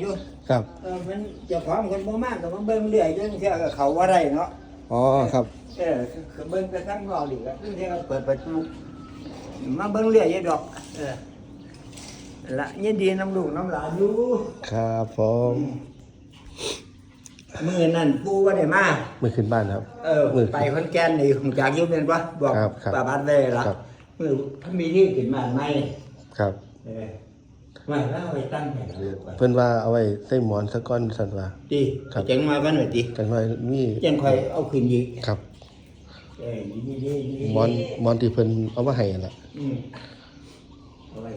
อยู่ครับ เออมันเจ้าของคนบ่มากก็มาเบิ่งเรื่อยจนเที่ยก็เขาว่าได้เนาะอ๋อครับ เออก็เบิ่งกระทั่งรอดีก็เที่ยก็เปิดประตูมาเบิ่งเรื่อยอยู่ดอก เออละยินดีน้ำลูกน้ำหลานอยู่ครับผมมื้อนั้นปู่ว่าได้มามือขึ้นบ้านครับ เออมื้อไปขอนแก่นนี่คงจากอยู่เป็นปะบอกครับครับป้าบัดไว้ละครับ มื้อถ้ามีที่ขึ้นมาใหม่ครับ เออ มาแล้วเอาไปตั้งให้ลูกก่อนเพิ่นว่าเอาไว้ใส่หมอนสักก้อนสันว่าดีครับจังมากันหน่อยดิจังน้อยมีจังค่อยเอาขึ้นอีกครับเออดีดีดีดีหมอนหมอนที่เพิ่นเอามาให้นั่นล่ะ อืมเอาไว้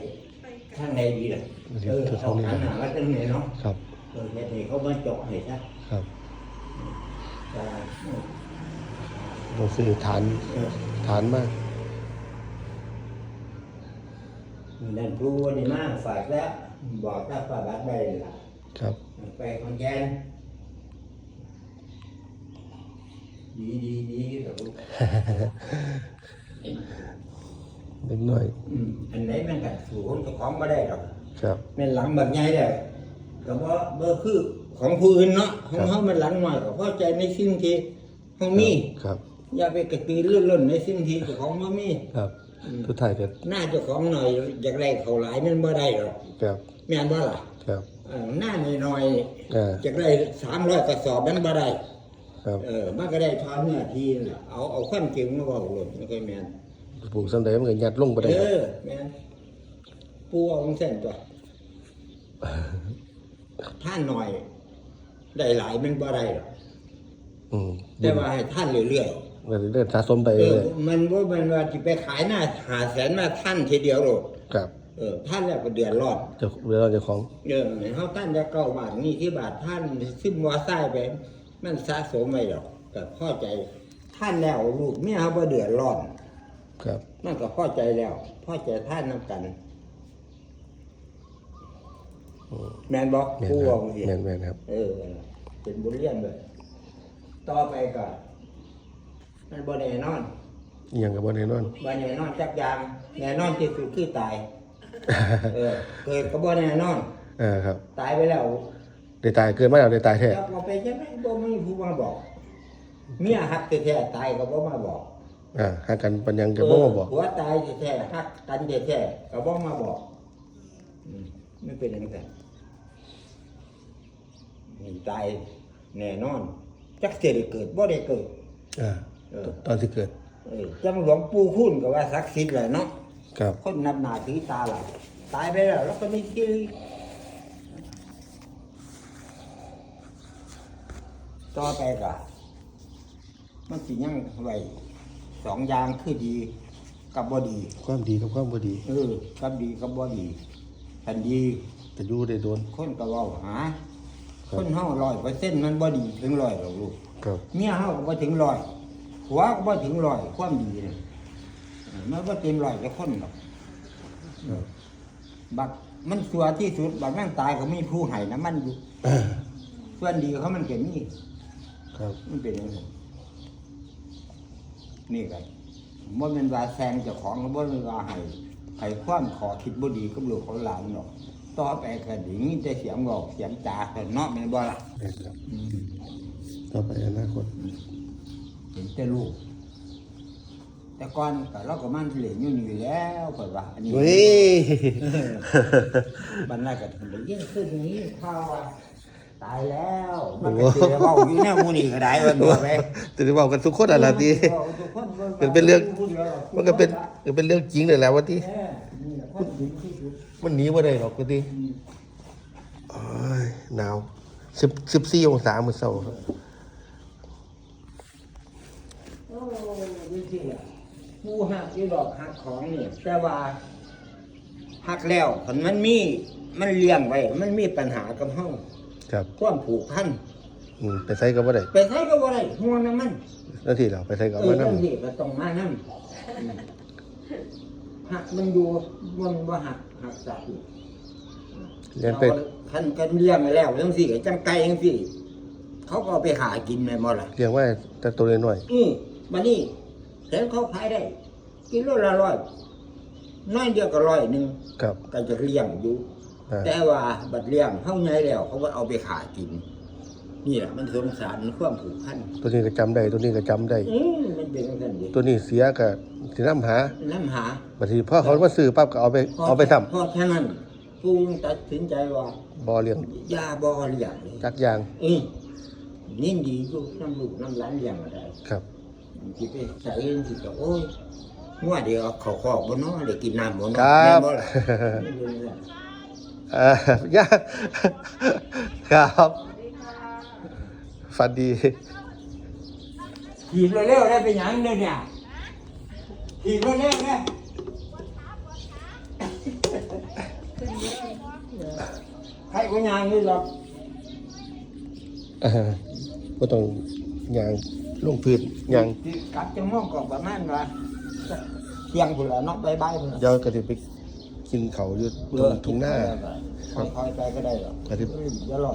ข้างในดีเลยเดี๋เอยวอจะเอาทำนี่ข้างหน้าไว้ตรงไหนเนาะครับ เออเฮ็ดให้เขามาเจาะให้ซะครับอ่าต้องซื้อฐานเออ ฐานมา นั่นครูวันนี้มาฝากแล้ว บอกถ้าป้าบัดได้ล่ะครับ ไปคอนแกนดีดีดีเถอะลูกเล็กน้อย อืมอันไหนมันกัดสู่คนเจ้าของไม่ได้หรอกครับแม่นหลังแบบใหญ่ได้ก็บ่บ่คือของผู้อื่นเนาะขครัองบเฮามันหลังหน่อยก็พอใจในสิ่งที่เฮามีครับ อย่าไปกระตือรือร้นในสิ่งที่เจ้าของบ่มีครับ สุดท้ายก็หน้าเจ้าของหน่อยอยากได้เขาหลายมันบ่ได้หรอกครับแม่นบ่ล่ะครับเออหน้าน้อยอ่าๆอยากได้300กระสอบมันบ่ได้ครับเออมันก็ได้ทอนเนื้อที่นั่นล่ะเอาเอาความจริงมาเว้าโลดมันก็แม่นปลูกสำใดมันก็ยัดลงบ่ได้เอครับอแม่นปูเอาของเส้นตัวท่านหน่อย ได้หลายมันบ่ได้หรอกอืมแต่ว่าให้ท่านเรื่อยก็ เรื่อยๆสะสมไปๆเอเรื่ออยมันว่ามันว่าจะไปขายหน้าหาแสนมาท่านทีเดียวโหลดๆครับเออท่านแล้วก็เดือดร้อน เจ้าเวลาเจ้าของเออเขาท่านจะเก้าบาทนี่ที่บาทท่านซึ่งมอไซค์ไป มันสะสมไม่หรอกแต่พอใจท่านแล้วลูกเมียเขาบ่เดือดร้อน ครับมันก็พอใจแล้วพอใจท่านนำกันแมนบอกแม่นผู้ครัว่าบสิแม่นแม่นครับ เออ เป็นบุญเลี้ยงเลยต่อไปก็ มันบ่แน่นอนอิหยังก็บ่แน่นอน บ่แน่นอนจักอย่างแน่นอนที่สุดคือตาย เออ เกิดก็บ่แน่นอน เออครับตายไปแล้วได้ตายเกิดมาแล้วได้ตายแท้จะเอาไปจะไม่บ่มีผู้มาบอก เมียหักแท้ๆตายก็บ่มาบอกอ่าหากันปัญญังก็บ่มาบอกเผัวตายแท้ๆหักกันแท้ๆก็บ่มาบอกอืมไม่เป็นอย่างนั้นนี่ตายแน่นอน จักเสียได้เกิดบ่ได้เกิด อ่าเออ ตอนที่เกิดเออจังหลวงปู่คุณก็ว่าศักดิ์สิทธิ์แหละเนาะครับคนนับหน้าถือตาหลับตายไปแล้วแล้วก็ไม่คิดต่อไปก็มันสิยังไว้สองอย่างคือดีกับบ่ดี ความดีกับความบ่ดี เออกับดีกับบ่ดีทันดีจะอยู่ได้โดนคนก็เว้าหาครับคนเฮาร้อยเปอร์เซ็นต์มันบ่ดีถึงร้อยหรอกลูกครับเมียเฮาก็บ่ถึงร้อย ผัวก็บ่ถึงร้อยความดีเนี่ยเออมันบ่เต็มร้อยกับคนหรอกครับบักมันสัวที่สุดบักนั่งตายก็มีผู้ให้น้ำมันอยู่อ่าส่วนดีเขามันเก็บนี่ครับมันเป็นอย่างนี้นี่กันบ่เป็นว่าแซงเจ้าของบ่เป็นว่าให้ให้ความขอคิดบ่ดีกับลูกของหลานหรอกต่อไปก็ดีมีแต่เสียงบอกเสียงจาเท่านั้นเนาะแม่นบ่ล่ะแม่นครับอืมต่อไปอนาคต เห็นแต่ลูก แต่ก่อนก็เราก็มันเหลืออยู่นี่แล้วเปิดว่าอันนี้เฮ้ยบรรณาก็ถึงได้ยิ่งขึ้นนี้ข่าวว่าตายแล้วมันก็สิได้เว้าอยู่แนวหมู่นี่ก็ได้ว่าตัวไปจะได้เว้ากันทุกคนอะล่ะติเป็นเป็นเรื่องมันก็เป็นก็เป็นเรื่องจริงเลยแหล้วว่าติเออนี่แหละคนจริงที่สุดมันหนีบ่ได้หรอกว่าติโอ้ยหนาว10 14องศามื้อเช้าครับ โอ้ดูสิอะผู้หักที่ดอกหักของนี่แต่ว่าหักแล้วคันมันมีมันเลี้ยงไว้ มันมีปัญหากับเฮาครับความผูกพันอืมไปใส่ก็บ่ได้ไปใช้ก็บ่ได้ห่วงน้ำมันแล้วที่เราไปใส่ก็เอเอาอมานํเรื่องนี้ก็ต้องมานั่หักมันอยู่มันว่าหักหักสัตว์เรียนไปคันกันเลี้ยงไปแล้วจังสี่จังไก่จังสี่ เขาก็เอาไปหากินแม่หมดล่ะเรียกว่าแต่ตัวน้อยอือ มานี่เห็นเขาขายได้กิโลละร้อยน้อยเดียวก็ร้อยหนึ่งๆครับ ก็จะเลี้ยงอยู่ อ่า แต่ว่าบัดเลี้ยงเฮาใหญ่แล้ว เขาก็เอาไปขากิน นี่แหละมันสงสารความผูกพันตัวนี้ก็จำได้ตัวนี้ก็จำได้ อืมมันเป็นจังซั่นดิตัวนี้เสียก็สินำหาน้ำหา บางทีพ่อเขามาซื้อปั๊บก็เอาไปเอาไปทำเพราะฉะนั้นปูงตัดสินใจว่าบ่เลี้ยงอยาบ่เลี้ยงเลยจักอย่างอือยิ่งดีอยู่น้ำลูกน้ำหลานเลี้ยงก็ได้ครับ สิไปใส่เองสิก็โอ้ยงัวเดียวเขาคอกบ่เนาะได้กินน้ำบ่เนาะครับ แม่นบ่ล่ะไม่รู้เรื่องเอ่อย่าครับฝันดีถีบเร็วๆได้เป็นหยังเด้อเนี่ยถีบเร็วๆได้ใครก็ยางนี่หรอกเอ่อบ่ต้องย่าง ลงพื้นย่างที่กลับจังม่วงก็ประมาณว่าเที่ยงพุ่นละเนาะบ่ายๆพุ่นละเดี๋ยวก็สิไปกินเขาวอยู่ตรงทุ่งหน้าค่อยๆไปก็ได้หรอกก็สิอืมอย่ารอ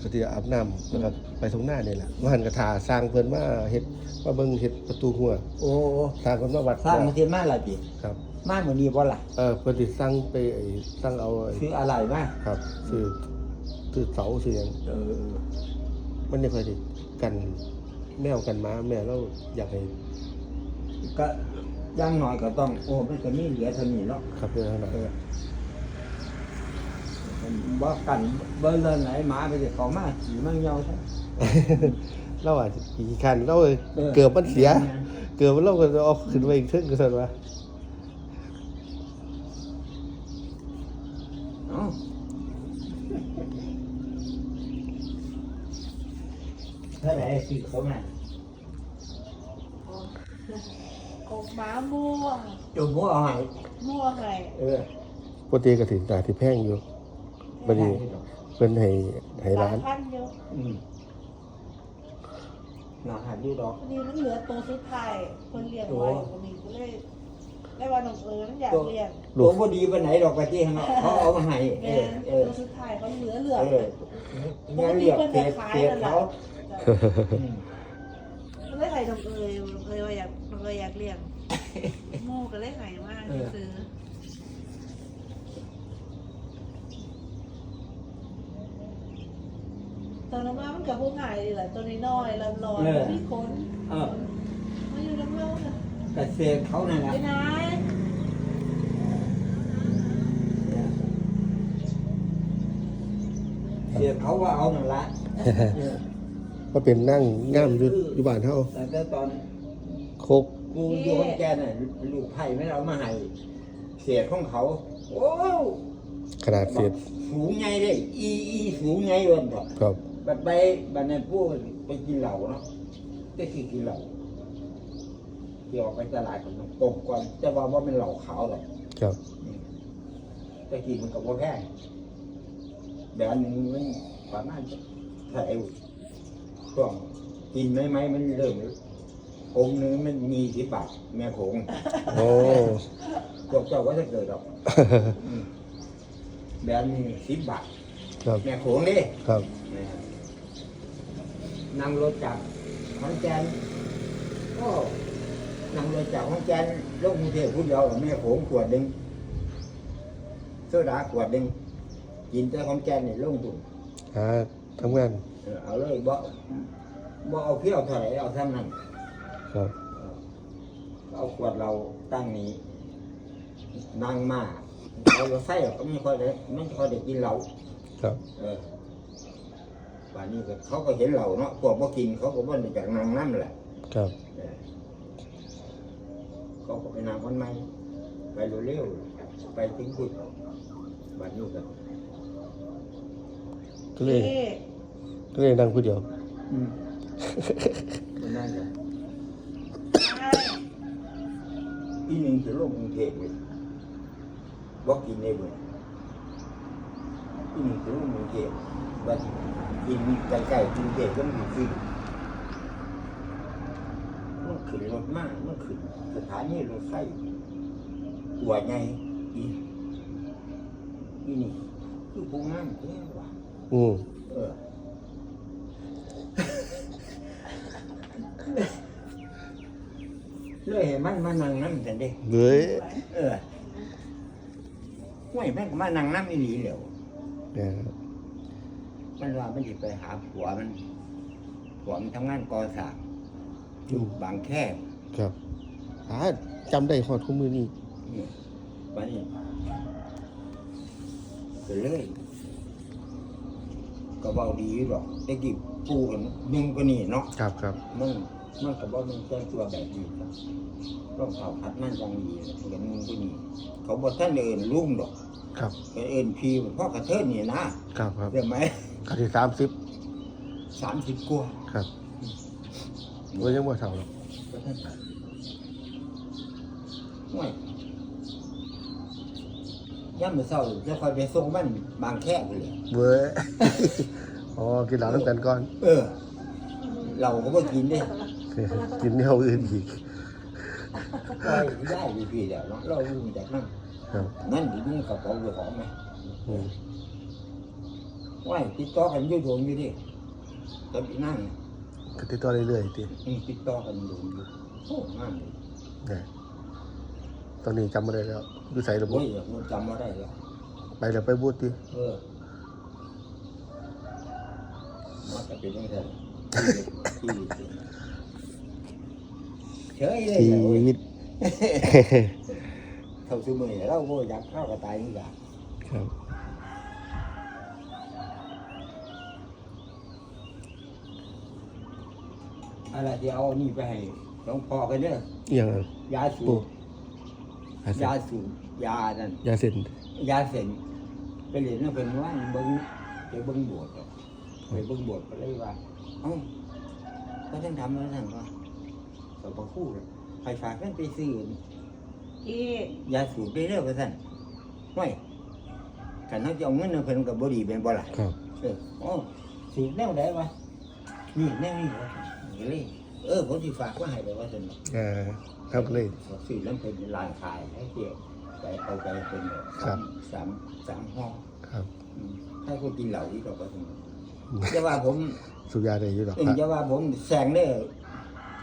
ก็สิอาบน้ำแล้วก็ไปทุ่งหน้านี่แหละว่าหันกระถาสร้างเพิ่นมาเฮ็ดมาเบิ่งเฮ็ดประตูหัวโอ้สร้างเพิ่นมาวัดสร้างมาเทียนมาหลายปีครับมาเหมือนนี้บ่ล่ะเออเพิ่นสิสร้างไปไอ้สร้างเอาไอ้ซื้ออะไรมาครับซื้อซื้อเสาซื้อหยังเออมันไม่ค่อยสิกัน แมวกันหม้าแม่เราอยากให้ก็อยังหน่อยก็ต้องโอ้มันก็มีเหลือเท่านี้เนาะครับเพื่อนขนาดเออบ่กันเบิ่เลยไหนหมาไปสิเขามาขี่มาเหี่ยวซะเราอาจจะกี่คันเราเออเกือบมันเสีย เกือบมันเราก็เอาขึ้นไปอีกเทึ่งก็สั่นว่า เอ้าเท่าไหร่สิเขามาอกม้าม่วงจุ่มหัวเอาให้ม่วงไงเออปกติก็สิตาที่แพงอยู่บัดนี้เพิ่นให้ให้ร้านสมพันเยอะอืมน่าหาอยู่ดอก พอดีมันเหลือตัวสุดท้ายคนเลี้ยงไว้คนนี้ก็เลยได้ว่าน้องเอิญอยากเลี้ยงตัวบ่ดีปานไหนดอกกะที่เนาะเขาเอามาให้เอแม่อเออตัวสุดท้ายเขาเหลือเหลือ เอออย่าเรียกเพจเพจเขา อืมก็เลยให้น้องเอิญน้องเอิญว่าอยากน้องเอิญอยากเลี้ยงโม่ก็เลยให้มากซื้อตอนนั้นว่ามันกับพวกหายเลยแหละตัวน้อยๆลำลอยแล้วมีคนเออมาอยู่น้ำเล่าน่ะกระเซกเขานั่นแหละไปไหนเสียเขาว่าเอานั่นละเออ ก็เป็นนั่งง่ามอยู่อยู่บ้านเฮาแต่ตอนโคกกูอยู่ของแกน่ะลูกไผ่ไม่เอามาให้เสียของเขา โอ้ขนาดเศษสูงไงเลยอีอีสูงไงวันต่อครับบัดไปบัดนั้นพวกไปกินเหล้าเนาะได้กินกินเหล้าเกี่ยวไปตลาดกันตกก่อนจะว่าว่าเป็นเหล้าขาวหรอกครับตะกี้มันก็บ่แพงแบบอันหนึงมันประมาณเท่าไหร่ ช่วงกินไหมไหมมันเริ่มองค์หนึงมันมีสิบบาทแม่โขงโอ้พวกเจ้าก็จะเกิดหรอกอืมแบบนี้สิบบาทครับแม่โขงนี่ครับนะครับนั่งรถจากขอนแก่นก็นั่งรถจากขอนแก่นลงกรุงเทพพูดเดียวแม่โขงขวดหนึ่งโซดาขวดหนึ่งกินแต่ขอนแก่นนี่ลงตุ่นหา ทำงาน เออเอาเลยบ่บ่เอาเพี้ยวเท่าไหร่เอาเท่านั้นครับ เอาขวดเราตั้งนี้นั่งมาเอาเราใส่ก็ไม่ค่อยได้ไม่ค่อยได้กินเหล้าครับ เออป่านนี้ก็เขาก็เห็นเหล้าเนาะพวกบ่กินเขาก็บ่ได้จากนั่งน้ำแหละครับ เออเขาก็ไปนั่งคนใหม่ไปเร็วๆไปถึงพุดบ้านนี้ก็ก็เลย เอ๊ะ ก็เลยนั่งผู้เดียวอืมคนนั้นก็ใช่ปีหนึ่งจะลงกรุงเทพเลยบ่กินได้เบ่ปีหนึ่งจะลงกรุงเทพบัดกินใกล้ๆกรุงเทพก็มันขึ้นมันขึ้นรถมากมันขึ้นสถานีรถไฟตัวใหญ่อีอีนี่คือผู้งามแท้ว่ะอืมเออ เลยให้มันมานั่งนั่นแต่เด็กเลยเออห้วยแม่งก็มานั่งน้ำอีหลีเหลวเนี่ยมันว่ามันจะไปหาผัวมันผัวมันทำงานก่อสร้างอยู่บางแคครับอ่าจำได้ฮอดคู่มือนี่นี่วันนี้ไปเลยก็เบาดีอยู่ดอกแต่กี้ปูกันนุ่งก็นี่เนาะครับครับมึง มันกับว่ามึงแต่งตัวแบบนี้ครับต้องเผาพัดมันจังดีเห็นมึงก็นี่เขาบอกท่านเอินลุงดอกครับก็เอินพีพ่อกระเทินนี่นะครับครับเรียกไหมอันที่สามสิบสามสิบกว่าครับว่ายังบ่เท่าหรอกก็ท่านห่วยย่ำมือเศร้าจะคอยไปส่งมันบางแค่เลยเว้ยอ๋อกินเหล้าน้ำกันก่อน เออ เราก็ไม่กินเด้ กินเหล้าอื่นอีกก็ได้ดีพี่เดี๋ยวเนาะเรารู้จากนั่นครับนั่นดีนี่กับของอยู่ของไหมอืมว่าติดต่อกันอยู่โดนอยู่ดิตอนที่นั่งก็ติดต่อเรื่อยๆติอืมติดต่อกันอยู่อยู่โอ้งามเลยเนี่ยตอนนี้จำไม่ได้แล้วอยู่ใส่ระบบโอ้ยมันจำมาได้แล้วไปแล้วไปบูดติเออมาจะเป็นยังไงที่ที่ เฉยเลยชีนะเว้ยวิต เท่าซื้อมือเราโว้ยอยากเข้าวก็ตายนี่แหละครับ อะไรที่เอานี่ไปให้หลวงพ่อกันเด้ออย่างยาสูปูบยาเส้ยานสูบยานั่นยาเส้นยาเสร็จไปเรียนนั่นเป็นว่าเบิ้งไปเบิ้งบวชอะไปเบิ้งบวชก็เลยว่าเอ้าก็ท่านทำแล้วท่านก็สอ บประคู่เลยใครฝากท่านไปซื้ออียาสูบไปเรื่อยไปท่านไม่ขันเขาจะเอาเงินเอาเพิ่นกับบดีเป็นบ่ล่ะครับ เอออ๋อสูบแนวไหนวะนี่แนวนี้วะนี่เลยเออผมที่ฝากไว่าให้เลยว่าท่านอ่าครับเลยซื้อแล้วเป็นร้านขายให้เกี่ยวไปเอาไปเป็นแบบครับสามสามห้องครับอืมให้คนกินเหล้าที่เราก็ทำจะว่าผมสุยาได้อยู่หรอกเองจะว่าผมแซงได้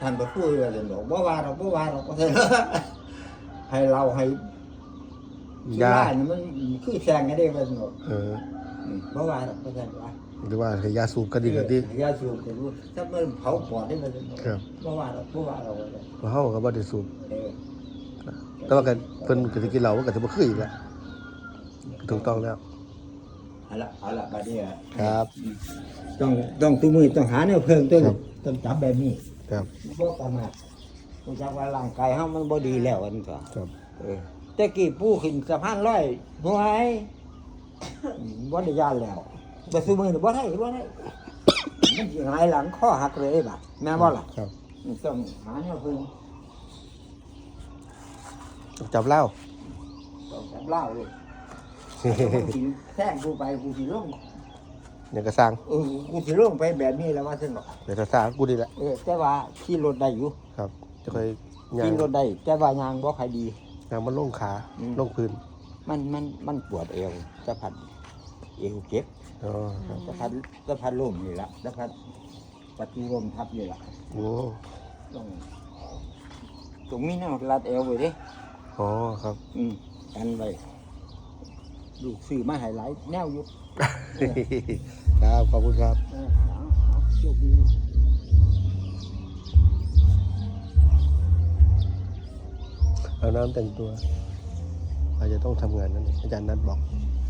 ท่านก็พูดว่าจะบอกว่าว่าเราบ่ว่าเราก็เถอะให้เราให้สุยาราเนี่ยมันคือแซงกันได้ว่าสนุกเออบ่ว่าเราก็เถอะว่าหรือว่าให้ยาสูบก็ดีก็ดียาสูบก็รู้ถ้ามันเผาปอดได้ว่าสนุกครับบ่ว่าเราบ่ว่าเราก็เลยเพราะเฮาก็บ่ได้สูบเออแต่ว่ากันเพิ่นก็สิกินเหล้ามันก็สิบ่คืออีกแล้วถูกต้องแล้วเอาละเอาละบัดนี้อะครับ ต้องต้องตู้มือต้องหาแนวเพิ่มต้นครับต้องจับแบบนี้ ครับบ่ประมาทต้องจับว่าร่างกายเฮามันบ่ดีแล้วอันก็ครับเออแต่กี้ปู่ขึ้นสะพานลอยหวยบ่ได้ยานแล้วแต่ซุมื้อนี่บ่ได้บ่ได้มันสิหงายหลังคอหักเลยบัดแม่นบ่ล่ะครับต้องหาแนวเพิ่มจับเหล้าต้องจับเหล้าเลยมันสิแท่งกูไปกูสิลง เนี่ยก็สร้างเออกูสิลงไปแบบนี้แล้วว่าซั่นบ่เดี๋ยวก็สร้างกูดีแหละ เออแต่ว่าขี่รถได้อยู่ครับ จะค่อยย่าขี่งรถได้แต่ว่ายางบ่ค่อยดีย่างมันลงขาอืม ลงพื้นมันมันมันปวดเอวจะพัดเอวเจ็บอ๋อครับจะพัดจะพัดลมนี่ละจะพัดประตูลมทับนี่ละโอ้ต้องตรงนี้แนวรัดเอวไว้เดิ อ๋อครับ อืมกันไว้ ลูกซื้อมาให้หลายแนวอยู่ครับ ขอบคุณครับเออเอาเอาโชคดี เอาน้ำแต่งตัว อาจจะต้องทำงานนั่นเองอาจารย์นัดบอกเ